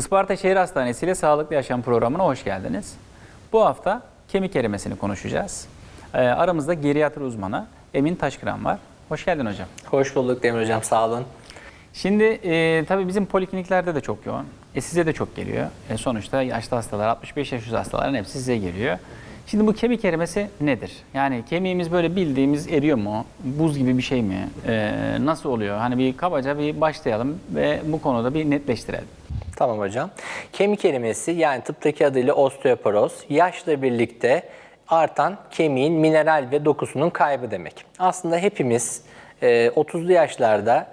Isparta Şehir Hastanesi ile Sağlıklı Yaşam programına hoş geldiniz. Bu hafta kemik erimesini konuşacağız. Ee, aramızda geriatri uzmanı Emin Taşkıran var. Hoş geldin hocam. Hoş bulduk Demir Hocam, sağ olun. Şimdi e, tabii bizim polikliniklerde de çok yoğun. E, size de çok geliyor. E, sonuçta yaşlı hastalar, 65 yaş üstü hastaların hepsi size geliyor. Şimdi bu kemik erimesi nedir? Yani kemiğimiz böyle bildiğimiz eriyor mu? Buz gibi bir şey mi? E, nasıl oluyor? Hani bir kabaca bir başlayalım ve bu konuda bir netleştirelim. Tamam hocam. Kemik erimesi yani tıptaki adıyla osteoporoz, yaşla birlikte artan kemiğin mineral ve dokusunun kaybı demek. Aslında hepimiz e, 30'lu yaşlarda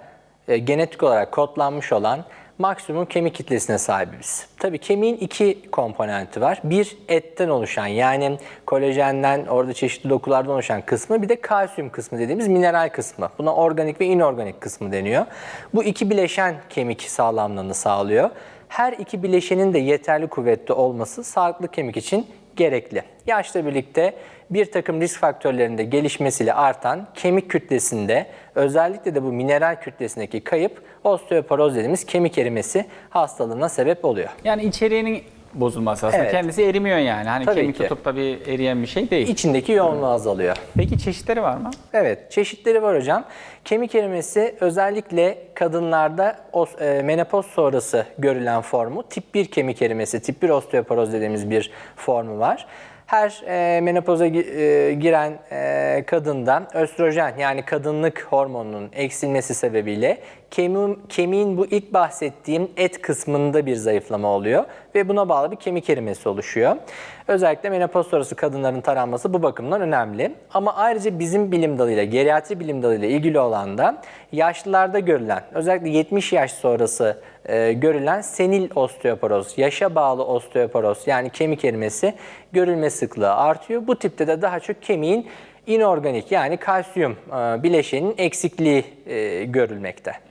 e, genetik olarak kodlanmış olan maksimum kemik kitlesine sahibiz. Tabii kemiğin iki komponenti var. Bir etten oluşan yani kolajenden, orada çeşitli dokulardan oluşan kısmı bir de kalsiyum kısmı dediğimiz mineral kısmı. Buna organik ve inorganik kısmı deniyor. Bu iki bileşen kemik sağlamlığını sağlıyor. Her iki bileşenin de yeterli kuvvetli olması sağlıklı kemik için gerekli. Yaşla birlikte bir takım risk faktörlerinde gelişmesiyle artan kemik kütlesinde özellikle de bu mineral kütlesindeki kayıp osteoporoz dediğimiz kemik erimesi hastalığına sebep oluyor. Yani içeriğinin bozulması aslında. Evet. Kendisi erimiyor yani. Hani Tabii kemik ki. tutup da bir eriyen bir şey değil. İçindeki yoğunluğu azalıyor. Peki çeşitleri var mı? Evet, çeşitleri var hocam. Kemik erimesi özellikle kadınlarda os- e, menopoz sonrası görülen formu tip 1 kemik erimesi, tip 1 osteoporoz dediğimiz bir formu var. Her e, menopoza gi- e, giren e, kadında östrojen yani kadınlık hormonunun eksilmesi sebebiyle kemiğin, kemiğin bu ilk bahsettiğim et kısmında bir zayıflama oluyor ve buna bağlı bir kemik erimesi oluşuyor. Özellikle menopoz sonrası kadınların taranması bu bakımdan önemli. Ama ayrıca bizim bilim dalıyla, geriatri bilim dalıyla ilgili olan da yaşlılarda görülen, özellikle 70 yaş sonrası e, görülen senil osteoporoz, yaşa bağlı osteoporoz yani kemik erimesi görülme sıklığı artıyor. Bu tipte de daha çok kemiğin inorganik yani kalsiyum e, bileşeninin eksikliği e, görülmekte.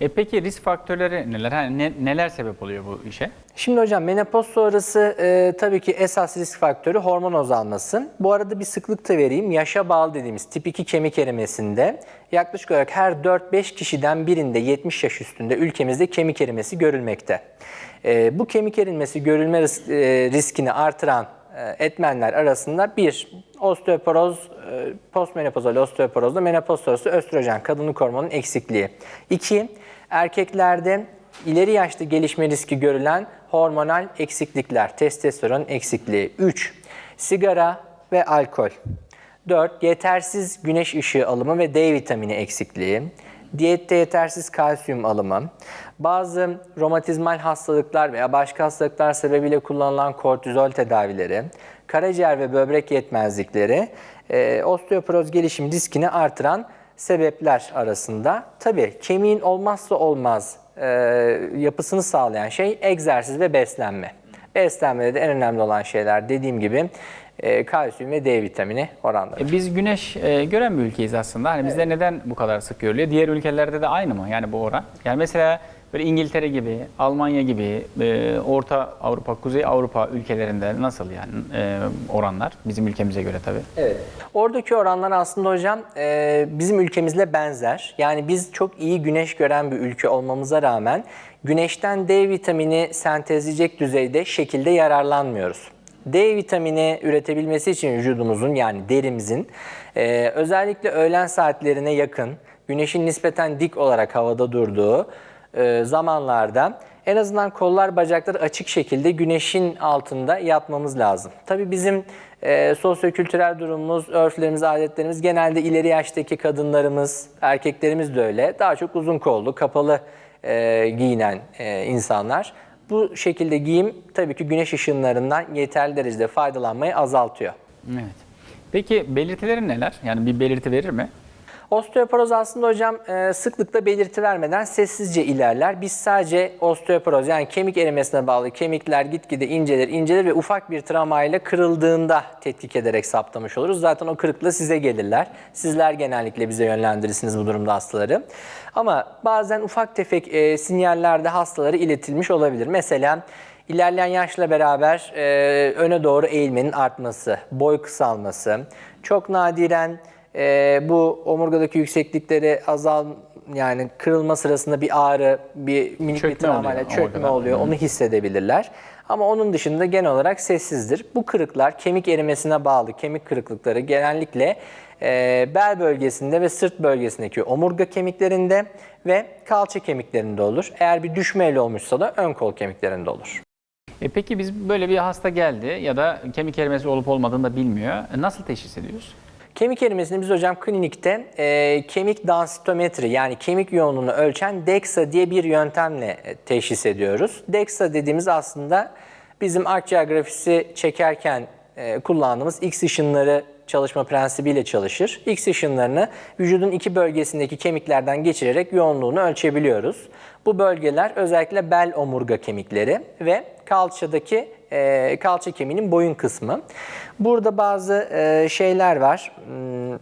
E peki risk faktörleri neler? Hani ne- neler sebep oluyor bu işe? Şimdi hocam menopoz sonrası e, tabii ki esas risk faktörü hormon azalması. Bu arada bir sıklık da vereyim. Yaşa bağlı dediğimiz tip 2 kemik erimesinde yaklaşık olarak her 4-5 kişiden birinde 70 yaş üstünde ülkemizde kemik erimesi görülmekte. E, bu kemik erimesi görülme ris- e, riskini artıran e, etmenler arasında bir osteoporoz, e, postmenopozal osteoporozda menopoz sonrası östrojen kadınlık hormonunun eksikliği. İki, erkeklerde ileri yaşta gelişme riski görülen hormonal eksiklikler, testosteron eksikliği. 3. Sigara ve alkol. 4. Yetersiz güneş ışığı alımı ve D vitamini eksikliği. Diyette yetersiz kalsiyum alımı. Bazı romatizmal hastalıklar veya başka hastalıklar sebebiyle kullanılan kortizol tedavileri. Karaciğer ve böbrek yetmezlikleri e, osteoporoz gelişim riskini artıran sebepler arasında. Tabii kemiğin olmazsa olmaz e, yapısını sağlayan şey egzersiz ve beslenme. Beslenmede de en önemli olan şeyler dediğim gibi e, kalsiyum ve D vitamini oranları. E biz güneş e, gören bir ülkeyiz aslında. Hani bizde neden bu kadar sık görülüyor? Diğer ülkelerde de aynı mı? Yani bu oran. Yani mesela böyle İngiltere gibi, Almanya gibi, e, Orta Avrupa, Kuzey Avrupa ülkelerinde nasıl yani e, oranlar? Bizim ülkemize göre tabii. Evet. Oradaki oranlar aslında hocam e, bizim ülkemizle benzer. Yani biz çok iyi güneş gören bir ülke olmamıza rağmen güneşten D vitamini sentezleyecek düzeyde şekilde yararlanmıyoruz. D vitamini üretebilmesi için vücudumuzun yani derimizin e, özellikle öğlen saatlerine yakın güneşin nispeten dik olarak havada durduğu e, zamanlarda en azından kollar bacaklar açık şekilde güneşin altında yatmamız lazım. Tabii bizim e, sosyokültürel durumumuz, örflerimiz, adetlerimiz genelde ileri yaştaki kadınlarımız, erkeklerimiz de öyle. Daha çok uzun kollu, kapalı e, giyinen e, insanlar. Bu şekilde giyim tabii ki güneş ışınlarından yeterli derecede faydalanmayı azaltıyor. Evet. Peki belirtileri neler? Yani bir belirti verir mi? Osteoporoz aslında hocam e, sıklıkla belirti vermeden sessizce ilerler. Biz sadece osteoporoz yani kemik erimesine bağlı kemikler gitgide incelir incelir ve ufak bir travmayla kırıldığında tetkik ederek saptamış oluruz. Zaten o kırıkla size gelirler. Sizler genellikle bize yönlendirirsiniz bu durumda hastaları. Ama bazen ufak tefek e, sinyaller de hastalara iletilmiş olabilir. Mesela ilerleyen yaşla beraber e, öne doğru eğilmenin artması, boy kısalması, çok nadiren e, bu omurgadaki yükseklikleri azal yani kırılma sırasında bir ağrı, bir minik bir Çökme travmayla oluyor çökme oluyor. Onu hissedebilirler. Ama onun dışında genel olarak sessizdir. Bu kırıklar kemik erimesine bağlı kemik kırıklıkları genellikle e, bel bölgesinde ve sırt bölgesindeki omurga kemiklerinde ve kalça kemiklerinde olur. Eğer bir düşmeyle olmuşsa da ön kol kemiklerinde olur. E peki biz böyle bir hasta geldi ya da kemik erimesi olup olmadığını da bilmiyor. E nasıl teşhis ediyoruz? Kemik erimesini biz hocam klinikte e, kemik densitometri yani kemik yoğunluğunu ölçen DEXA diye bir yöntemle e, teşhis ediyoruz. DEXA dediğimiz aslında bizim akciğer grafisi çekerken e, kullandığımız X ışınları çalışma prensibiyle çalışır. X ışınlarını vücudun iki bölgesindeki kemiklerden geçirerek yoğunluğunu ölçebiliyoruz. Bu bölgeler özellikle bel omurga kemikleri ve kalçadaki e, kalça kemiğinin boyun kısmı. Burada bazı e, şeyler var. Hmm,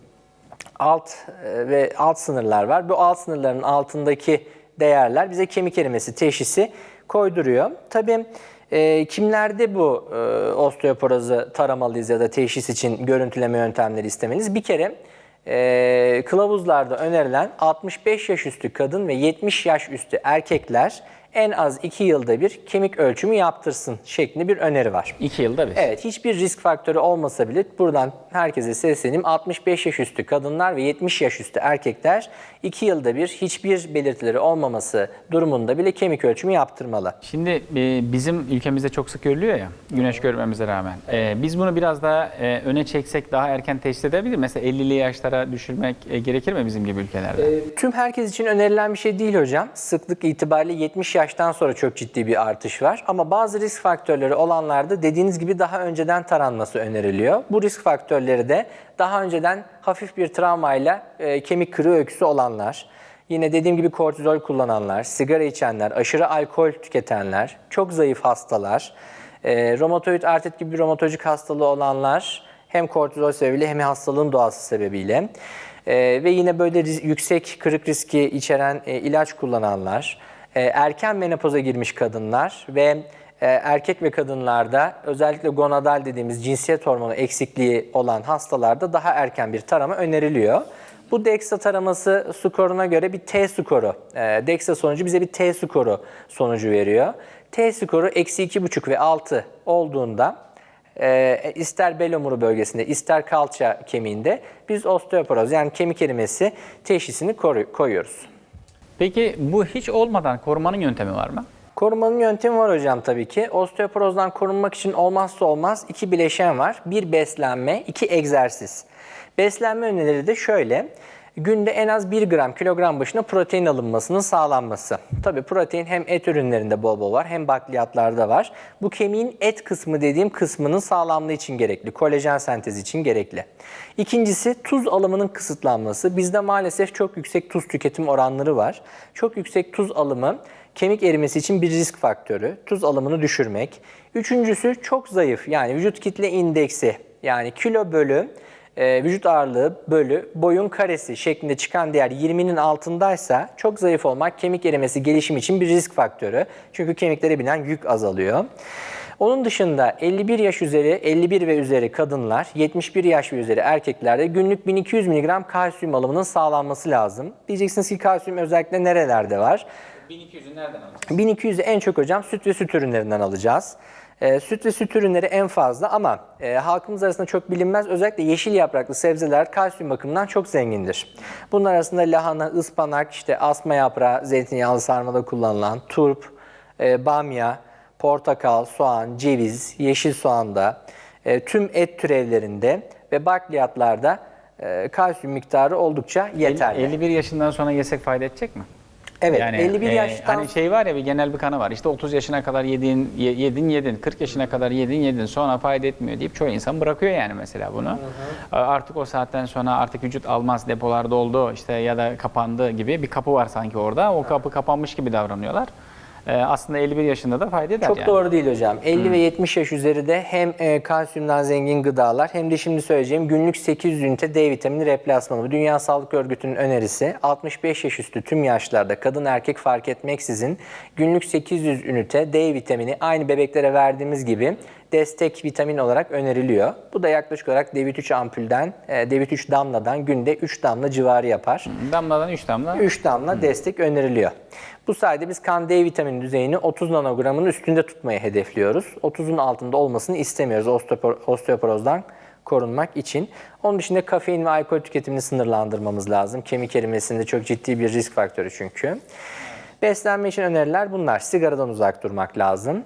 alt e, ve alt sınırlar var. Bu alt sınırların altındaki değerler bize kemik erimesi teşhisi koyduruyor. Tabii e, kimlerde bu e, osteoporozu taramalıyız ya da teşhis için görüntüleme yöntemleri istemeliyiz? Bir kere e, kılavuzlarda önerilen 65 yaş üstü kadın ve 70 yaş üstü erkekler en az 2 yılda bir kemik ölçümü yaptırsın şeklinde bir öneri var. İki yılda bir. Evet hiçbir risk faktörü olmasa bile buradan herkese sesleneyim. 65 yaş üstü kadınlar ve 70 yaş üstü erkekler 2 yılda bir hiçbir belirtileri olmaması durumunda bile kemik ölçümü yaptırmalı. Şimdi e, bizim ülkemizde çok sık görülüyor ya güneş görmemize rağmen. E, biz bunu biraz daha e, öne çeksek daha erken teşhis edebilir. Mesela 50'li yaşlara düşürmek gerekir mi bizim gibi ülkelerde? Tüm herkes için önerilen bir şey değil hocam. Sıklık itibariyle 70 yaştan sonra çok ciddi bir artış var. Ama bazı risk faktörleri olanlarda dediğiniz gibi daha önceden taranması öneriliyor. Bu risk faktörleri de daha önceden hafif bir travmayla e, kemik kırığı öyküsü olanlar, yine dediğim gibi kortizol kullananlar, sigara içenler, aşırı alkol tüketenler, çok zayıf hastalar, e, romatoid artrit gibi bir romatolojik hastalığı olanlar, hem kortizol sebebiyle hem hastalığın doğası sebebiyle e, ve yine böyle yüksek kırık riski içeren e, ilaç kullananlar, erken menopoza girmiş kadınlar ve e, erkek ve kadınlarda özellikle gonadal dediğimiz cinsiyet hormonu eksikliği olan hastalarda daha erken bir tarama öneriliyor. Bu DEXA taraması skoruna göre bir T skoru, e, DEXA sonucu bize bir T skoru sonucu veriyor. T skoru eksi 2,5 ve 6 olduğunda e, ister bel omuru bölgesinde ister kalça kemiğinde biz osteoporoz yani kemik erimesi teşhisini koyuyoruz. Peki bu hiç olmadan korumanın yöntemi var mı? Korumanın yöntemi var hocam tabii ki. Osteoporozdan korunmak için olmazsa olmaz iki bileşen var. Bir beslenme, iki egzersiz. Beslenme önerileri de şöyle. Günde en az 1 gram kilogram başına protein alınmasının sağlanması. Tabii protein hem et ürünlerinde bol bol var hem bakliyatlarda var. Bu kemiğin et kısmı dediğim kısmının sağlamlığı için gerekli. Kolajen sentezi için gerekli. İkincisi tuz alımının kısıtlanması. Bizde maalesef çok yüksek tuz tüketim oranları var. Çok yüksek tuz alımı kemik erimesi için bir risk faktörü. Tuz alımını düşürmek. Üçüncüsü çok zayıf yani vücut kitle indeksi yani kilo bölü e, vücut ağırlığı bölü boyun karesi şeklinde çıkan değer 20'nin altındaysa çok zayıf olmak kemik erimesi gelişim için bir risk faktörü. Çünkü kemiklere binen yük azalıyor. Onun dışında 51 yaş üzeri, 51 ve üzeri kadınlar, 71 yaş ve üzeri erkeklerde günlük 1200 mg kalsiyum alımının sağlanması lazım. Diyeceksiniz ki kalsiyum özellikle nerelerde var? 1200'ü nereden alacağız? 1200'ü en çok hocam süt ve süt ürünlerinden alacağız. Ee, süt ve süt ürünleri en fazla ama e, halkımız arasında çok bilinmez. Özellikle yeşil yapraklı sebzeler kalsiyum bakımından çok zengindir. Bunlar arasında lahana, ıspanak, işte asma yaprağı, zeytinyağlı sarmada kullanılan turp, e, bamya, portakal, soğan, ceviz, yeşil soğanda, e, tüm et türevlerinde ve bakliyatlarda e, kalsiyum miktarı oldukça yeterli. 51 yaşından sonra yesek fayda edecek mi? Evet, Yani, 51 e, yaştan Hani şey var ya bir genel bir kanı var. İşte 30 yaşına kadar yedin, ye- yedin, yedin. 40 yaşına kadar yedin, yedin. Sonra fayda etmiyor deyip çoğu insan bırakıyor yani mesela bunu. A- Artık o saatten sonra artık vücut almaz, depolar doldu işte ya da kapandı gibi bir kapı var sanki orada. O kapı kapanmış gibi davranıyorlar. E, aslında 51 yaşında da fayda eder Çok yani. doğru değil hocam. 50 ve 70 yaş üzeri de hem e, kalsiyumdan zengin gıdalar hem de şimdi söyleyeceğim günlük 800 ünite D vitamini replasmanı. Dünya Sağlık Örgütü'nün önerisi 65 yaş üstü tüm yaşlarda kadın erkek fark etmeksizin günlük 800 ünite D vitamini aynı bebeklere verdiğimiz gibi destek vitamin olarak öneriliyor. Bu da yaklaşık olarak D3 ampulden, e, D3 damladan günde 3 damla civarı yapar. Damladan 3 damla. 3 damla destek öneriliyor. Bu sayede biz kan D vitamini düzeyini 30 nanogramın üstünde tutmayı hedefliyoruz. 30'un altında olmasını istemiyoruz osteopor- osteoporozdan korunmak için. Onun dışında kafein ve alkol tüketimini sınırlandırmamız lazım. Kemik erimesinde çok ciddi bir risk faktörü çünkü. Beslenme için öneriler bunlar. Sigaradan uzak durmak lazım.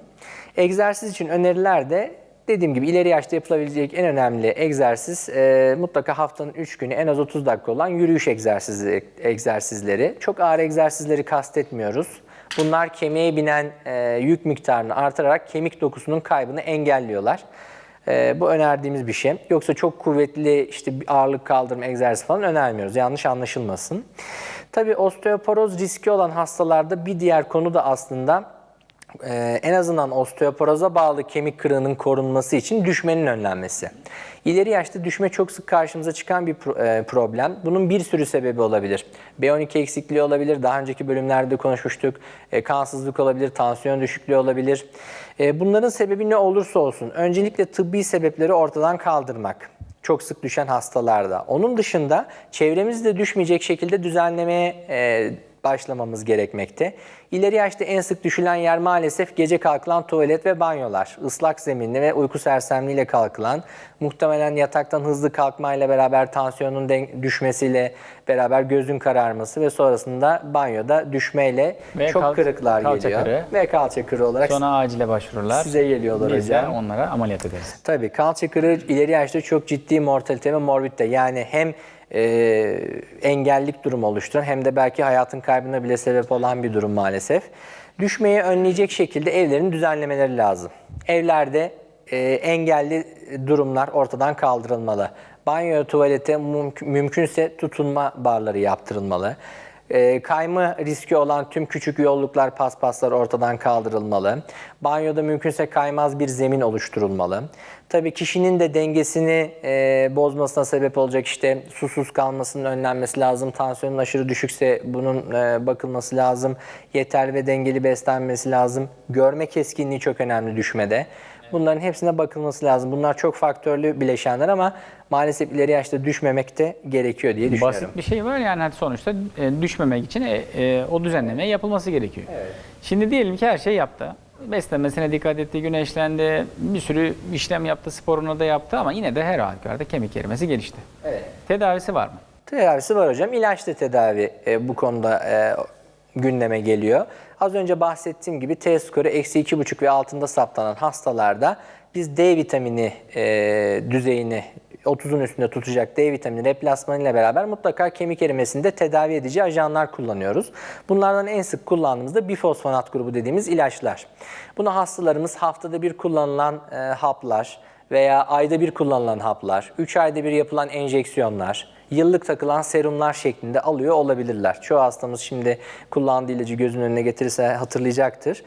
Egzersiz için öneriler de dediğim gibi ileri yaşta yapılabilecek en önemli egzersiz e, mutlaka haftanın 3 günü en az 30 dakika olan yürüyüş egzersizi, egzersizleri. Çok ağır egzersizleri kastetmiyoruz. Bunlar kemiğe binen e, yük miktarını artırarak kemik dokusunun kaybını engelliyorlar. E, bu önerdiğimiz bir şey. Yoksa çok kuvvetli işte bir ağırlık kaldırma egzersizi falan önermiyoruz. Yanlış anlaşılmasın. Tabii osteoporoz riski olan hastalarda bir diğer konu da aslında ee, en azından osteoporoza bağlı kemik kırığının korunması için düşmenin önlenmesi. İleri yaşta düşme çok sık karşımıza çıkan bir e, problem. Bunun bir sürü sebebi olabilir. B12 eksikliği olabilir, daha önceki bölümlerde konuşmuştuk. E, kansızlık olabilir, tansiyon düşüklüğü olabilir. E, bunların sebebi ne olursa olsun öncelikle tıbbi sebepleri ortadan kaldırmak çok sık düşen hastalarda. Onun dışında çevremizde düşmeyecek şekilde düzenlemeye e, başlamamız gerekmekte. İleri yaşta en sık düşülen yer maalesef gece kalkılan tuvalet ve banyolar. Islak zeminli ve uyku sersemliğiyle kalkılan, muhtemelen yataktan hızlı kalkmayla beraber tansiyonun düşmesiyle beraber gözün kararması ve sonrasında banyoda düşmeyle Ve çok kalça- kırıklar kalça geliyor. kırığı. Ve kalça kırığı olarak Sonra acile başvururlar. Size geliyorlar Biz hocam. onlara ameliyat ederiz. Tabii kalça kırığı ileri yaşta çok ciddi mortalite ve morbidite. Yani hem e, engellik durumu oluşturan hem de belki hayatın kaybına bile sebep olan bir durum maalesef. Düşmeyi önleyecek şekilde evlerin düzenlemeleri lazım. Evlerde e, engelli durumlar ortadan kaldırılmalı. Banyo, tuvalete mümk- mümkünse tutunma barları yaptırılmalı. E, kayma riski olan tüm küçük yolluklar, paspaslar ortadan kaldırılmalı. Banyoda mümkünse kaymaz bir zemin oluşturulmalı. Tabii kişinin de dengesini e, bozmasına sebep olacak işte susuz kalmasının önlenmesi lazım. Tansiyonun aşırı düşükse bunun e, bakılması lazım. Yeterli ve dengeli beslenmesi lazım. Görme keskinliği çok önemli düşmede. Bunların hepsine bakılması lazım. Bunlar çok faktörlü bileşenler ama maalesef ileri yaşta düşmemek de gerekiyor diye düşünüyorum. Basit bir şey var yani sonuçta e, düşmemek için e, e, o düzenleme yapılması gerekiyor. Şimdi diyelim ki her şey yaptı. Beslenmesine dikkat etti, güneşlendi, bir sürü işlem yaptı, sporunu da yaptı ama yine de her halükarda kemik erimesi gelişti. Evet. Tedavisi var mı? Tedavisi var hocam. İlaçlı tedavi e, bu konuda e, gündeme geliyor. Az önce bahsettiğim gibi T skoru eksi 2,5 ve altında saptanan hastalarda biz D vitamini e, düzeyini 30'un üstünde tutacak D vitamini replasmanı ile beraber mutlaka kemik erimesinde tedavi edici ajanlar kullanıyoruz. Bunlardan en sık kullandığımız da bifosfonat grubu dediğimiz ilaçlar. Bunu hastalarımız haftada bir kullanılan e, haplar, veya ayda bir kullanılan haplar, 3 ayda bir yapılan enjeksiyonlar, yıllık takılan serumlar şeklinde alıyor olabilirler. Çoğu hastamız şimdi kullandığı ilacı gözünün önüne getirirse hatırlayacaktır.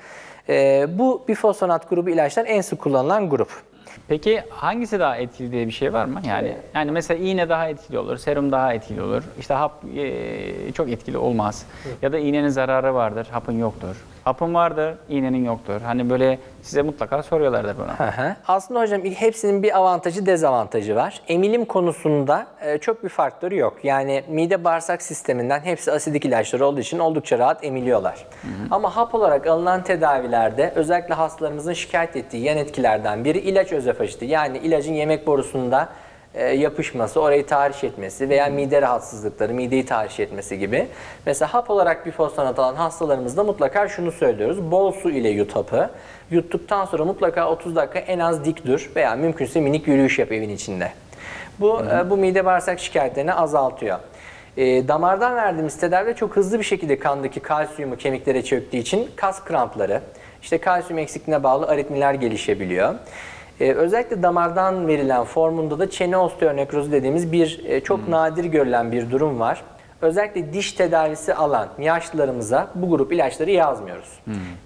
Ee, bu bifosfonat grubu ilaçlar en sık kullanılan grup. Peki hangisi daha etkili diye bir şey var mı? Yani yani mesela iğne daha etkili olur, serum daha etkili olur. İşte hap e, çok etkili olmaz. Ya da iğnenin zararı vardır, hapın yoktur. Hapın vardır, iğnenin yoktur. Hani böyle size mutlaka soruyorlardır bunu. Hı hı. Aslında hocam hepsinin bir avantajı dezavantajı var. Emilim konusunda e, çok bir faktörü yok. Yani mide bağırsak sisteminden hepsi asidik ilaçlar olduğu için oldukça rahat emiliyorlar. Ama hap olarak alınan tedavilerde özellikle hastalarımızın şikayet ettiği yan etkilerden biri ilaç özofajiti. Yani ilacın yemek borusunda e, yapışması, orayı tahriş etmesi veya mide rahatsızlıkları, mideyi tahriş etmesi gibi. Mesela hap olarak bir fosfonat alan hastalarımızda mutlaka şunu söylüyoruz. Bol su ile yut hapı. Yuttuktan sonra mutlaka 30 dakika en az dik dur veya mümkünse minik yürüyüş yap evin içinde. Bu e, bu mide bağırsak şikayetlerini azaltıyor. E, damardan verdiğimiz tedavide çok hızlı bir şekilde kandaki kalsiyumu kemiklere çöktüğü için kas krampları, işte kalsiyum eksikliğine bağlı aritmiler gelişebiliyor. Ee, özellikle damardan verilen formunda da çene osteonekrozu dediğimiz bir e, çok nadir görülen bir durum var. Özellikle diş tedavisi alan yaşlılarımıza bu grup ilaçları yazmıyoruz.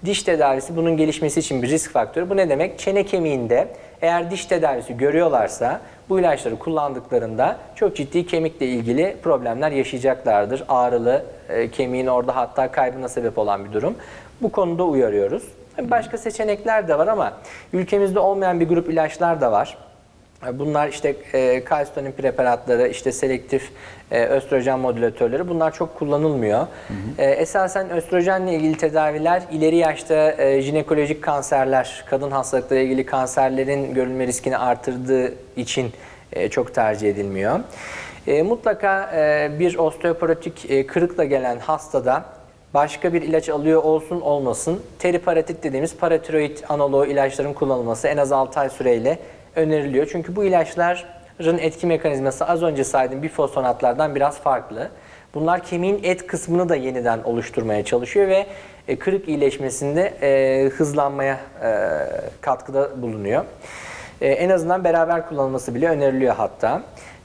Diş tedavisi bunun gelişmesi için bir risk faktörü. Bu ne demek? Çene kemiğinde eğer diş tedavisi görüyorlarsa bu ilaçları kullandıklarında çok ciddi kemikle ilgili problemler yaşayacaklardır. Ağrılı, e, kemiğin orada hatta kaybına sebep olan bir durum. Bu konuda uyarıyoruz. Başka seçenekler de var ama ülkemizde olmayan bir grup ilaçlar da var. Bunlar işte e, kalsitonin preparatları, işte selektif e, östrojen modülatörleri bunlar çok kullanılmıyor. E, esasen östrojenle ilgili tedaviler ileri yaşta e, jinekolojik kanserler, kadın hastalıkları ilgili kanserlerin görülme riskini artırdığı için e, çok tercih edilmiyor. E, mutlaka e, bir osteoporotik e, kırıkla gelen hastada başka bir ilaç alıyor olsun olmasın teriparatit dediğimiz paratiroid analoğu ilaçların kullanılması en az 6 ay süreyle öneriliyor. Çünkü bu ilaçların etki mekanizması az önce saydığım bifosfonatlardan biraz farklı. Bunlar kemiğin et kısmını da yeniden oluşturmaya çalışıyor ve e, kırık iyileşmesinde e, hızlanmaya e, katkıda bulunuyor. En azından beraber kullanılması bile öneriliyor hatta.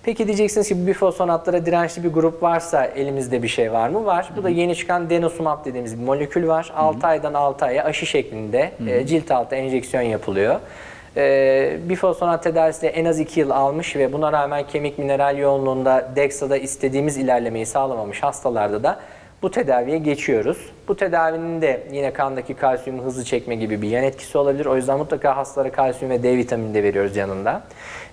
Peki diyeceksiniz ki bu bifosfonatlara dirençli bir grup varsa elimizde bir şey var mı? Var. Bu da yeni çıkan denosumab dediğimiz bir molekül var. 6 aydan 6 aya aşı şeklinde e, cilt altı enjeksiyon yapılıyor. E, bifosfonat tedavisi de en az 2 yıl almış ve buna rağmen kemik mineral yoğunluğunda DEXA'da istediğimiz ilerlemeyi sağlamamış hastalarda da bu tedaviye geçiyoruz. Bu tedavinin de yine kandaki kalsiyumu hızlı çekme gibi bir yan etkisi olabilir. O yüzden mutlaka hastalara kalsiyum ve D vitamini de veriyoruz yanında.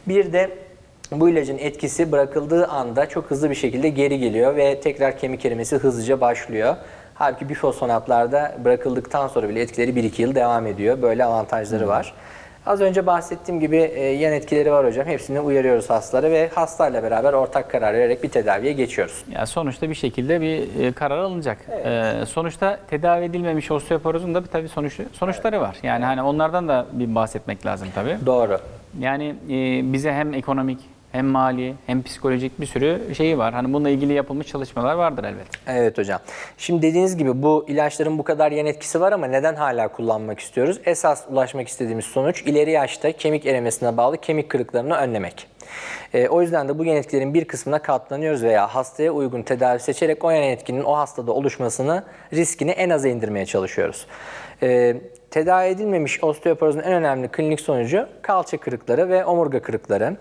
Bir de bu ilacın etkisi bırakıldığı anda çok hızlı bir şekilde geri geliyor ve tekrar kemik erimesi hızlıca başlıyor. Halbuki bifosfonatlarda bırakıldıktan sonra bile etkileri 1-2 yıl devam ediyor. Böyle avantajları var. Az önce bahsettiğim gibi e, yan etkileri var hocam. Hepsini uyarıyoruz hastalara ve hastayla beraber ortak karar vererek bir tedaviye geçiyoruz. Ya sonuçta bir şekilde bir e, karar alınacak. E, sonuçta tedavi edilmemiş osteoporozun da bir tabii sonuç, sonuçları var. Yani hani onlardan da bir bahsetmek lazım tabii. Doğru. Yani e, bize hem ekonomik hem mali hem psikolojik bir sürü şeyi var. Hani bununla ilgili yapılmış çalışmalar vardır elbet. Evet hocam. Şimdi dediğiniz gibi bu ilaçların bu kadar yan etkisi var ama neden hala kullanmak istiyoruz? Esas ulaşmak istediğimiz sonuç ileri yaşta kemik erimesine bağlı kemik kırıklarını önlemek. Ee, o yüzden de bu yan etkilerin bir kısmına katlanıyoruz veya hastaya uygun tedavi seçerek o yan etkinin o hastada oluşmasını, riskini en aza indirmeye çalışıyoruz. Ee, tedavi edilmemiş osteoporozun en önemli klinik sonucu kalça kırıkları ve omurga kırıkları.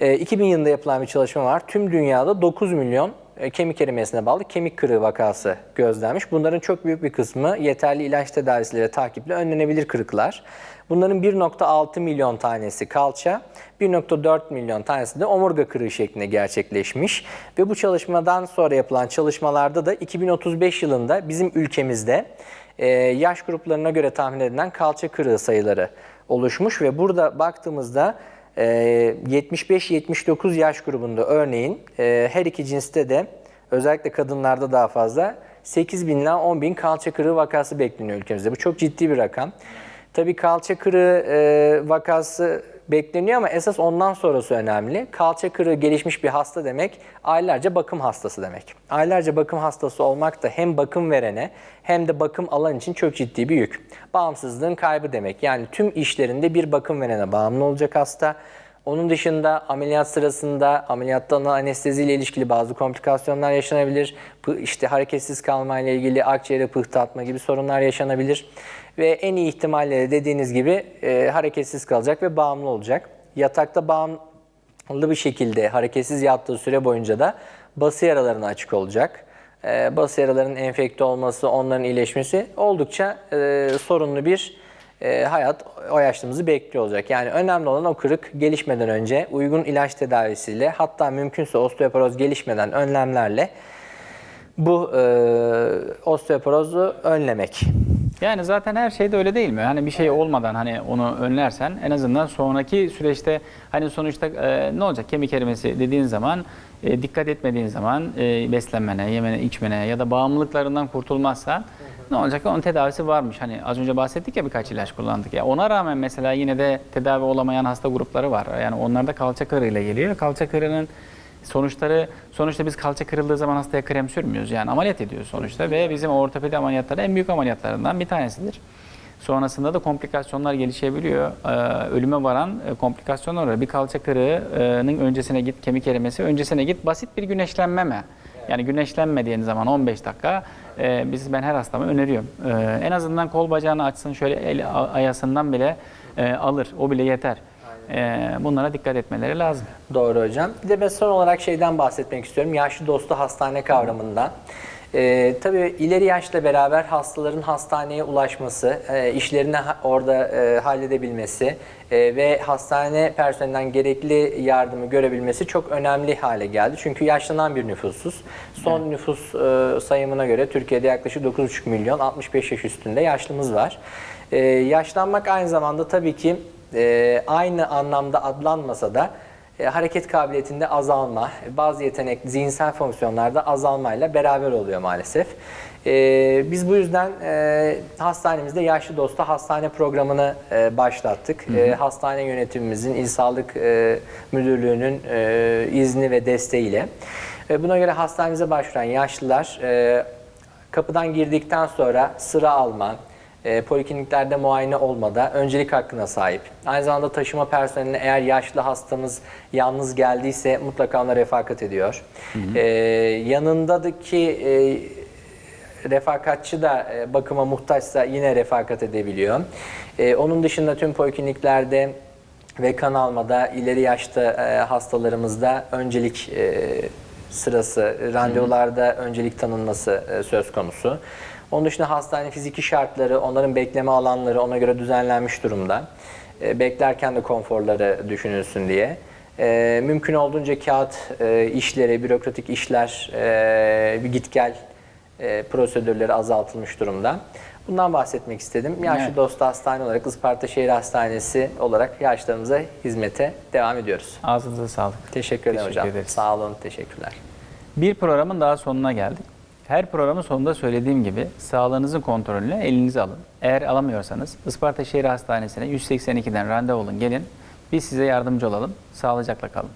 Ee, 2000 yılında yapılan bir çalışma var. Tüm dünyada 9 milyon e, kemik erimesine bağlı kemik kırığı vakası gözlenmiş. Bunların çok büyük bir kısmı yeterli ilaç tedavisiyle takiple önlenebilir kırıklar. Bunların 1.6 milyon tanesi kalça, 1.4 milyon tanesi de omurga kırığı şeklinde gerçekleşmiş. Ve bu çalışmadan sonra yapılan çalışmalarda da 2035 yılında bizim ülkemizde e, yaş gruplarına göre tahmin edilen kalça kırığı sayıları oluşmuş ve burada baktığımızda 75-79 yaş grubunda örneğin e, her iki cinste de özellikle kadınlarda daha fazla 8 bin ila 10 bin kalça kırığı vakası bekleniyor ülkemizde. Bu çok ciddi bir rakam. Tabii kalça kırığı e, vakası bekleniyor ama esas ondan sonrası önemli. Kalça kırığı gelişmiş bir hasta demek aylarca bakım hastası demek. Aylarca bakım hastası olmak da hem bakım verene hem de bakım alan için çok ciddi bir yük. Bağımsızlığın kaybı demek. Yani tüm işlerinde bir bakım verene bağımlı olacak hasta. Onun dışında ameliyat sırasında ameliyatta alınan anesteziyle ilişkili bazı komplikasyonlar yaşanabilir. İşte hareketsiz kalmayla ilgili akciğere pıhtı atma gibi sorunlar yaşanabilir. Ve en iyi ihtimalle de dediğiniz gibi e, hareketsiz kalacak ve bağımlı olacak. Yatakta bağımlı bir şekilde hareketsiz yattığı süre boyunca da bası yaralarına açık olacak. E, bası yaralarının enfekte olması, onların iyileşmesi oldukça e, sorunlu bir e, hayat o yaşlımızı bekliyor olacak. Yani önemli olan o kırık gelişmeden önce uygun ilaç tedavisiyle hatta mümkünse osteoporoz gelişmeden önlemlerle bu e, osteoporozu önlemek. Yani zaten her şeyde öyle değil mi? Hani bir şey olmadan hani onu önlersen en azından sonraki süreçte hani sonuçta e, ne olacak kemik erimesi dediğin zaman e, dikkat etmediğin zaman e, beslenmene, yemene, içmene ya da bağımlılıklarından kurtulmazsan ne olacak? Onun tedavisi varmış. Hani az önce bahsettik ya birkaç ilaç kullandık. Ya ona rağmen mesela yine de tedavi olamayan hasta grupları var. Yani onlarda kalça kırığıyla geliyor. Kalça kırığının sonuçları sonuçta biz kalça kırıldığı zaman hastaya krem sürmüyoruz. Yani ameliyat ediyoruz sonuçta ve bizim ortopedi ameliyatları en büyük ameliyatlarından bir tanesidir. Sonrasında da komplikasyonlar gelişebiliyor. Ee, ölüme varan e, komplikasyonlar var. Bir kalça kırığının öncesine git, kemik erimesi, öncesine git basit bir güneşlenme mi? Yani güneşlenmediğin zaman 15 dakika e, biz ben her hastama öneriyorum. E, en azından kol bacağını açsın şöyle el ayasından bile e, alır. O bile yeter. E, bunlara dikkat etmeleri lazım. Doğru hocam. Bir de ben son olarak şeyden bahsetmek istiyorum. Yaşlı dostu hastane kavramından. Ee, tabii ileri yaşla beraber hastaların hastaneye ulaşması, e, işlerini ha- orada e, halledebilmesi e, ve hastane personelinden gerekli yardımı görebilmesi çok önemli hale geldi. Çünkü yaşlanan bir nüfusuz. Son nüfus e, sayımına göre Türkiye'de yaklaşık 9,5 milyon 65 yaş üstünde yaşlımız var. E, yaşlanmak aynı zamanda tabii ki e, aynı anlamda adlanmasa da e, hareket kabiliyetinde azalma, bazı yetenek, zihinsel fonksiyonlarda azalmayla beraber oluyor maalesef. E, biz bu yüzden e, hastanemizde Yaşlı Dosta hastane programını e, başlattık. E, hastane yönetimimizin, İl Sağlık e, Müdürlüğü'nün e, izni ve desteğiyle. E, buna göre hastanemize başvuran yaşlılar e, kapıdan girdikten sonra sıra alma, e, polikliniklerde muayene olmada öncelik hakkına sahip. Aynı zamanda taşıma personeline eğer yaşlı hastamız yalnız geldiyse mutlaka ona refakat ediyor. E, yanındaki e, refakatçi da e, bakıma muhtaçsa yine refakat edebiliyor. E, onun dışında tüm polikliniklerde ve kan almada ileri yaşta e, hastalarımızda öncelik e, sırası, randevularda öncelik tanınması e, söz konusu. Onun dışında hastane fiziki şartları, onların bekleme alanları ona göre düzenlenmiş durumda. E, beklerken de konforları düşünülsün diye. E, mümkün olduğunca kağıt e, işleri, bürokratik işler, e, bir git gel e, prosedürleri azaltılmış durumda. Bundan bahsetmek istedim. Yaşlı Evet. Dostu Hastane olarak Isparta Şehir Hastanesi olarak yaşlarımıza hizmete devam ediyoruz. Ağzınıza sağlık. Teşekkür ederim Teşekkür hocam. ederiz. Sağ olun, teşekkürler. Bir programın daha sonuna geldik. Her programın sonunda söylediğim gibi sağlığınızın kontrolünü elinize alın. Eğer alamıyorsanız Isparta Şehir Hastanesi'ne 182'den randevu olun gelin. Biz size yardımcı olalım. Sağlıcakla kalın.